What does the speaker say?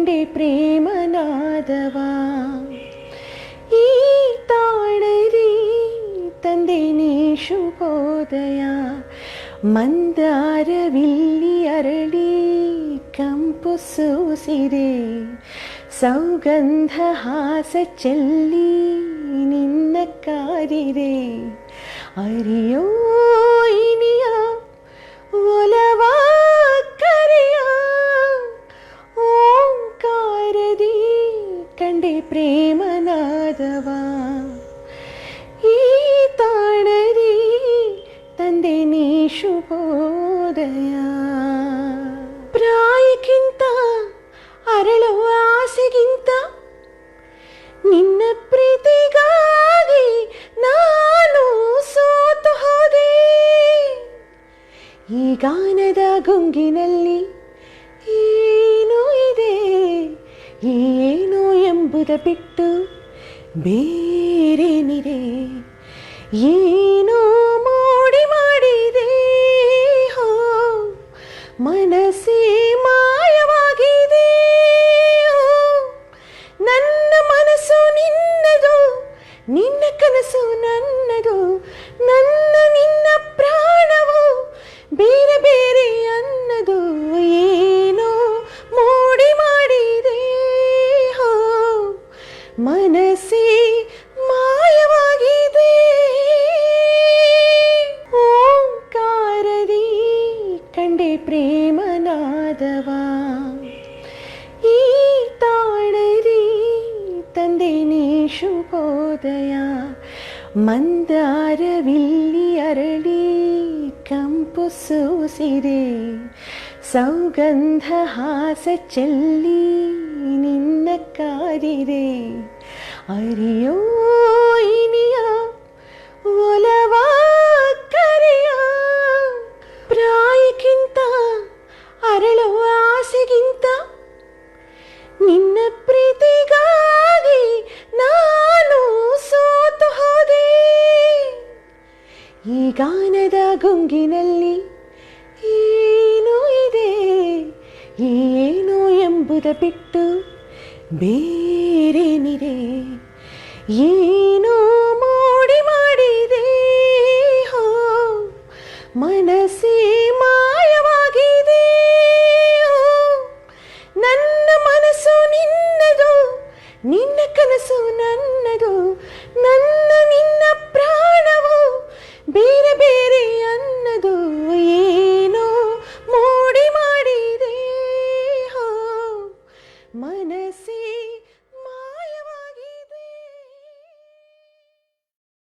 ಕಂಡೆ ಪ್ರೇಮನಾದವ ಈ ತಾಳರಿ ತಂದೆ ನೀ ಶುಭೋದಯ ಮಂದಾರವಿಲ್ಲಿ ಅರಳಿ ಕಂಪು ಸೂಸಿದೆ ಸೌಗಂಧ ಹಾಸ ಚೆಲ್ಲಿ ನಿನ್ನ ಕಾರಿದೆ ಅರಿಯೋ ಇನಿಯ ಪ್ರೇಮನಾದವ. ಈ ತಾಣರಿ ತಂದೆ ನೀ ಶುಭೋದಯ. ಪ್ರಾಯಕ್ಕಿಂತ, ಅರಳುವ ಆಸೆಗಿಂತ, ನಿನ್ನ ಪ್ರೀತಿಗಾಗಿ ನಾನು ಸೋತು ಹೋದೆ. ಈ ಗಾನದ ಗುಂಗಿನಲ್ಲಿ ಏನೂ ಇದೆ. ಏನು ಎಂಬುದ ಬಿಟ್ಟು ಬೇರೇನಿದೆ? ಏನೋ ಮೋಡಿ ಮಾಡಿದೆ? ಹೋ, ಮನಸ್ಸೇ ಮಾಯವಾಗಿದೆ. ನನ್ನ ಮನಸ್ಸು ನಿನ್ನದು, ನಿನ್ನ ಕನಸು ನನ್ನದು ನನ್ನ ನಿನ್ನ ಮನಸ್ಸೇ ಮಾಯವಾಗಿದೆ ಓಂಕಾರದಿ ಕಂಡೆ ಪ್ರೇಮನಾದವ ಈ ತಾಳರಿ ತಂದೆ ನೀ ಶುಭೋದಯ ಮಂದಾರವಿಲ್ಲಿ ಅರಳಿ ಕಂಪು ಸೂಸಿದೆ ಸೌಗಂಧ ಹಾಸ ಚೆಲ್ಲಿ ನಿನ್ನ ಕಾರಿದೆ ಅರಿಯೋ ಇನಿಯ ಒಲವ ಕರೆಯ ಪ್ರಾಯಕ್ಕಿಂತ ಅರಳುವ ಆಸೆಗಿಂತ ನಿನ್ನ ಪ್ರೀತಿಗಾಗಿ ನಾನು ಸೋತು ಹೋದೆ ಈ ಗಾನದ ಗುಂಗಿನಲ್ಲಿ ಏನೋ ಇದೆ ಏನು ಎಂಬುದ ಬಿಟ್ಟು ಬೇರೇನಿದೆ ಏನೋ ಮೋಡಿ ಮಾಡಿದೆ. ಹೋ, ಮನಸ್ಸೇ ಮಾಯವಾಗಿದೆ. ನನ್ನ ಮನಸ್ಸು ನಿನ್ನದು, ನಿನ್ನ ಕನಸು ನನ್ನದು, ನನ್ನ ನಿನ್ನ ಪ್ರಾಣವು ಬೇರೆ ಬೇರೆ ಅನ್ನದು ಏನೋ ಮೋಡಿ ಮಾಡಿದೆ. ಹೋ, ಮನಸ್ಸೇ